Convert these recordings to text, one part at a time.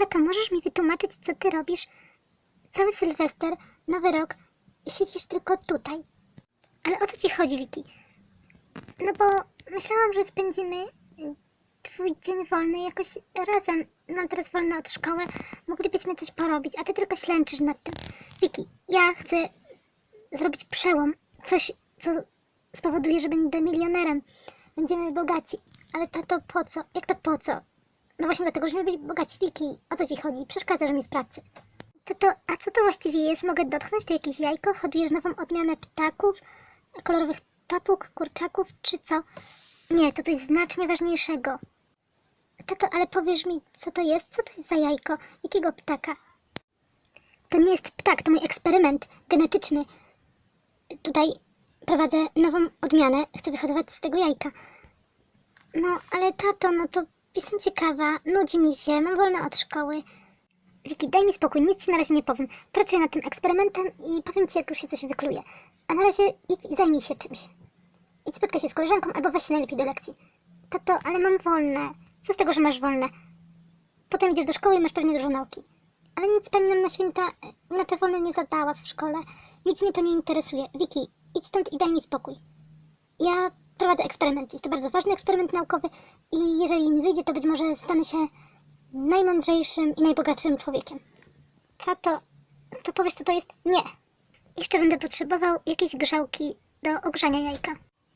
Tato, możesz mi wytłumaczyć, co ty robisz? Cały Sylwester, Nowy Rok, siedzisz tylko tutaj. Ale o co ci chodzi, Wiki? No bo myślałam, że spędzimy twój dzień wolny jakoś razem. Mam teraz wolny od szkoły, moglibyśmy coś porobić, a ty tylko ślęczysz nad tym. Wiki, ja chcę zrobić przełom. Coś, co spowoduje, że będę milionerem. Będziemy bogaci. Ale tato, po co? Jak to po co? No właśnie dlatego, żeby być bogaci. Wiki, o co ci chodzi? Przeszkadzasz mi w pracy. Tato, a co to właściwie jest? Mogę dotknąć? To jakieś jajko? Hodujesz nową odmianę ptaków? Kolorowych papug, kurczaków, czy co? Nie, to coś znacznie ważniejszego. Tato, ale powiesz mi, co to jest? Co to jest za jajko? Jakiego ptaka? To nie jest ptak, to mój eksperyment genetyczny. Tutaj prowadzę nową odmianę, chcę wyhodować z tego jajka. No, ale tato, no to jestem ciekawa, nudzi mi się, mam wolne od szkoły. Wiki, daj mi spokój, nic ci na razie nie powiem. Pracuję nad tym eksperymentem i powiem ci, jak już się coś wykluje. A na razie idź i zajmij się czymś. Idź spotkaj się z koleżanką albo się najlepiej do lekcji. Tato, ale mam wolne. Co z tego, że masz wolne? Potem idziesz do szkoły i masz pewnie dużo nauki. Ale nic pani nam na święta e, na te wolne nie zadała w szkole. Nic mnie to nie interesuje. Wiki, idź stąd i daj mi spokój. Ja prowadzę eksperyment. Jest to bardzo ważny eksperyment naukowy i jeżeli mi wyjdzie, to być może stanę się najmądrzejszym i najbogatszym człowiekiem. Tato, to powiesz, co to jest? Nie. Jeszcze będę potrzebował jakiejś grzałki do ogrzania jajka.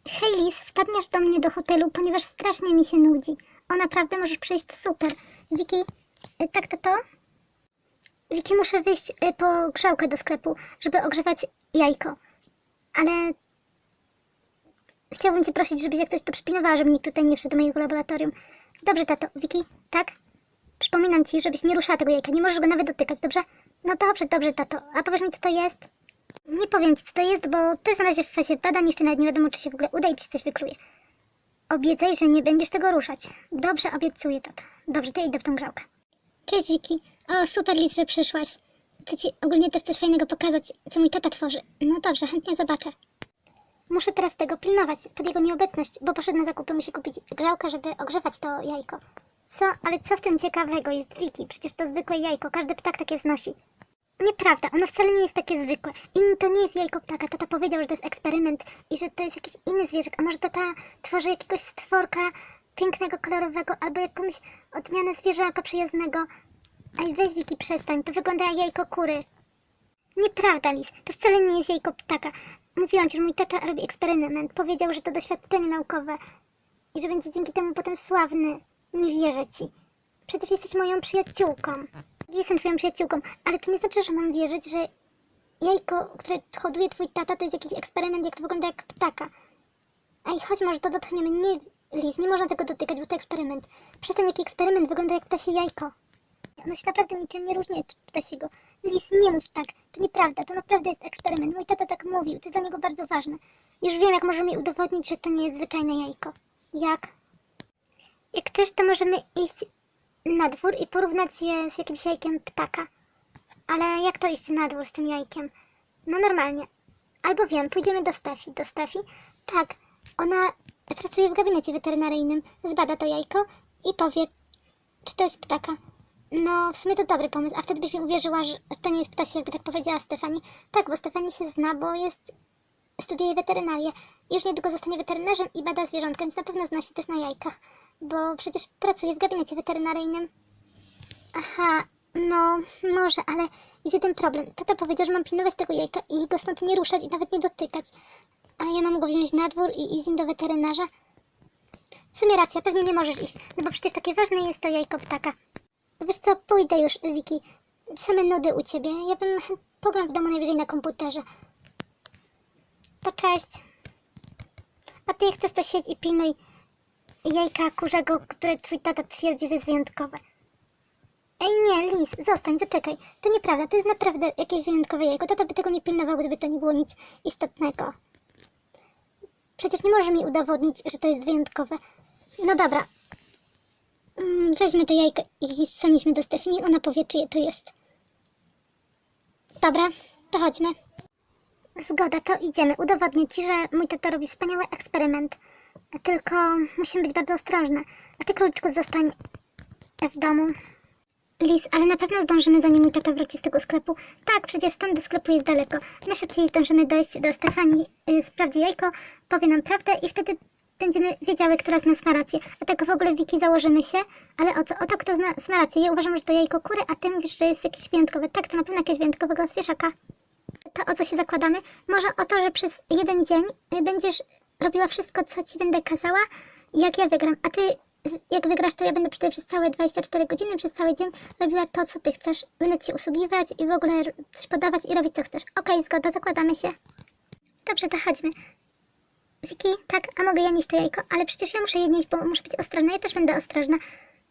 Hej Liz, wpadniesz do mnie do hotelu, ponieważ strasznie mi się nudzi. O, naprawdę możesz przyjść super. Wiki, y, tak to to? Wiki, muszę wyjść y, po grzałkę do sklepu, żeby ogrzewać jajko. Ale chciałbym cię prosić, żebyś jak coś to przypilnowała, żeby nikt tutaj nie wszedł do mojego laboratorium. Dobrze, tato. Wiki, tak? Przypominam ci, żebyś nie ruszała tego jajka. Nie możesz go nawet dotykać, dobrze? No dobrze, dobrze, tato. A powiesz mi, co to jest? Nie powiem ci, co to jest, bo to jest na razie w fazie badań. Jeszcze nawet nie wiadomo, czy się w ogóle uda i czy coś wykluje. Obiecaj, że nie będziesz tego ruszać. Dobrze, obiecuję, tato. Dobrze, to ja idę w tą grzałkę. Cześć, Wiki. O, super, Liz, że przyszłaś. Chcę ci ogólnie też coś fajnego pokazać, co mój tata tworzy. No dobrze, chętnie zobaczę. Muszę teraz tego pilnować pod jego nieobecność, bo poszedł na zakupy, musi kupić grzałkę, żeby ogrzewać to jajko. Co? Ale co w tym ciekawego jest, Wiki? Przecież to zwykłe jajko, każdy ptak takie znosi. Nieprawda, ono wcale nie jest takie zwykłe. I to nie jest jajko ptaka. Tata powiedział, że to jest eksperyment i że to jest jakiś inny zwierzak. A może tata tworzy jakiegoś stworka pięknego, kolorowego albo jakąś odmianę zwierzaka przyjaznego. Ej, weź Wiki, przestań. To wygląda jak jajko kury. Nieprawda, Lis. To wcale nie jest jajko ptaka. Mówiłam ci, że mój tata robi eksperyment. Powiedział, że to doświadczenie naukowe i że będzie dzięki temu potem sławny. Nie wierzę ci. Przecież jesteś moją przyjaciółką. Jestem twoją przyjaciółką, ale to nie znaczy, że mam wierzyć, że jajko, które hoduje twój tata, to jest jakiś eksperyment, jak to wygląda jak ptaka. Ej, chodź, może to dotkniemy. Nie, Liz, nie można tego dotykać, bo to eksperyment. Przestań, jaki eksperyment wygląda jak ptasie jajko. Ono się naprawdę niczym nie różni od ptasiego. Liz, nie mów tak. To nieprawda, to naprawdę jest eksperyment. Mój tata tak mówił, to jest dla niego bardzo ważne. Już wiem, jak może mi udowodnić, że to nie jest zwyczajne jajko. Jak? Jak chcesz, to możemy iść na dwór i porównać je z jakimś jajkiem ptaka. Ale jak to iść na dwór z tym jajkiem? No normalnie. Albo wiem, pójdziemy do Stefi. Do Stefi? Tak. Ona pracuje w gabinecie weterynaryjnym, zbada to jajko i powie, czy to jest ptaka. No, w sumie to dobry pomysł, a wtedy byś mi uwierzyła, że to nie jest ptasie, jakby tak powiedziała Stefani. Tak, bo Stefani się zna, bo jest studiuje weterynarię. Już niedługo zostanie weterynarzem i bada zwierzątka, więc na pewno zna się też na jajkach, bo przecież pracuje w gabinecie weterynaryjnym. Aha, no, może, ale jest jeden problem. Tata powiedział, że mam pilnować tego jajka i go stąd nie ruszać i nawet nie dotykać. A ja mam go wziąć na dwór i iść do weterynarza? W sumie racja, pewnie nie możesz iść, no bo przecież takie ważne jest to jajko ptaka. Wiesz co, pójdę już, Wiki. Same nudy u ciebie. Ja bym pogram w domu najwyżej na komputerze. To cześć. A ty jak chcesz to siedź i pilnuj jajka kurzego, które twój tata twierdzi, że jest wyjątkowe. Ej nie, Liz, zostań, zaczekaj. To nieprawda, to jest naprawdę jakieś wyjątkowe jajko. Tata by tego nie pilnował, gdyby to nie było nic istotnego. Przecież nie może mi udowodnić, że to jest wyjątkowe. No dobra. Mm, Weźmy to jajko i zanieśmy do Stefani, ona powie, czyje to jest. Dobra, to chodźmy. Zgoda, to idziemy. Udowodnię ci, że mój tata robi wspaniały eksperyment. Tylko musimy być bardzo ostrożne. A ty, króliczku, zostań w domu. Lis, ale na pewno zdążymy, zanim mój tata wróci z tego sklepu. Tak, przecież stąd do sklepu jest daleko. My szybciej zdążymy dojść do Stefanii, y, sprawdzi jajko, powie nam prawdę i wtedy będziemy wiedziały, która z nas ma rację. A tak w ogóle Wiki założymy się, ale o co? O to, kto z nas ma rację. Ja uważam, że to jajko kury, a ty mówisz, że jest jakieś wyjątkowe. Tak, to na pewno jakiegoś wyjątkowego zwierzaka. To o co się zakładamy? Może o to, że przez jeden dzień y, będziesz robiła wszystko, co ci będę kazała, jak ja wygram. A ty, jak wygrasz, to ja będę tej przez całe 24 godziny, przez cały dzień robiła to, co ty chcesz. Będę ci usługiwać i w ogóle coś podawać i robić, co chcesz. Okej, zgoda, zakładamy się. Dobrze, to chodźmy. Wiki, tak, a mogę ja nieść to jajko? Ale przecież ja muszę je nieść, bo muszę być ostrożna. Ja też będę ostrożna.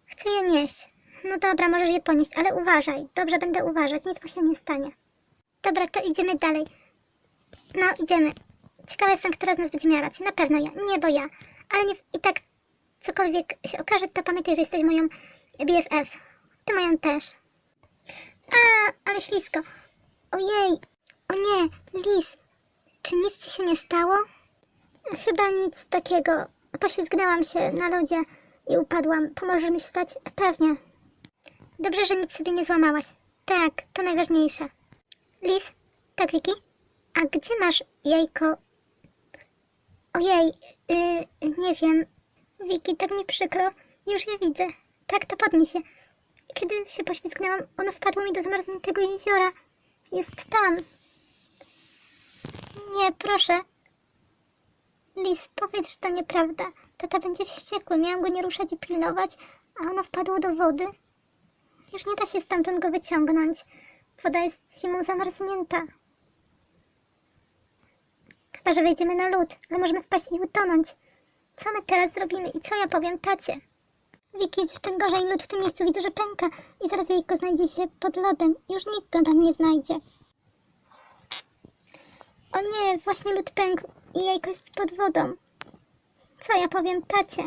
Chcę je nieść. No dobra, możesz je ponieść, ale uważaj. Dobrze, będę uważać, nic mu się nie stanie. Dobra, to idziemy dalej. No, idziemy. Ciekawa jestem, która z nas będzie miała rację. Na pewno ja. Nie, bo ja. Ale nie, i tak, cokolwiek się okaże, to pamiętaj, że jesteś moją BFF. Ty moją też. A, ale ślisko. Ojej. O nie, Lis. Czy nic ci się nie stało? Chyba nic takiego. Poślizgnęłam się na lodzie i upadłam. Pomożesz mi wstać? Pewnie. Dobrze, że nic sobie nie złamałaś. Tak, to najważniejsze. Lis? Tak, Wiki? A gdzie masz jajko? Ojej, yy, nie wiem. Wiki, tak mi przykro. Już je widzę. Tak, to podnieś się. Kiedy się poślizgnęłam, ono wpadło mi do zamarzniętego jeziora. Jest tam. Nie, proszę. Lis, powiedz, że to nieprawda. Tata będzie wściekły. Miałam go nie ruszać i pilnować, a ono wpadło do wody. Już nie da się stamtąd go wyciągnąć. Woda jest zimą zamarznięta. Chyba, że wejdziemy na lód, ale możemy wpaść i utonąć. Co my teraz zrobimy i co ja powiem tacie? Wiki, jest jeszcze gorzej. Lód w tym miejscu widzę, że pęka i zaraz jajko znajdzie się pod lodem. Już nikt go tam nie znajdzie. O nie, właśnie lód pękł i jajko jest pod wodą. Co ja powiem tacie?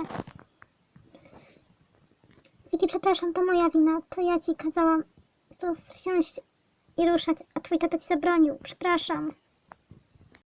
Wiki, przepraszam, to moja wina. To ja ci kazałam tu wsiąść i ruszać, a twój tata ci zabronił. Przepraszam.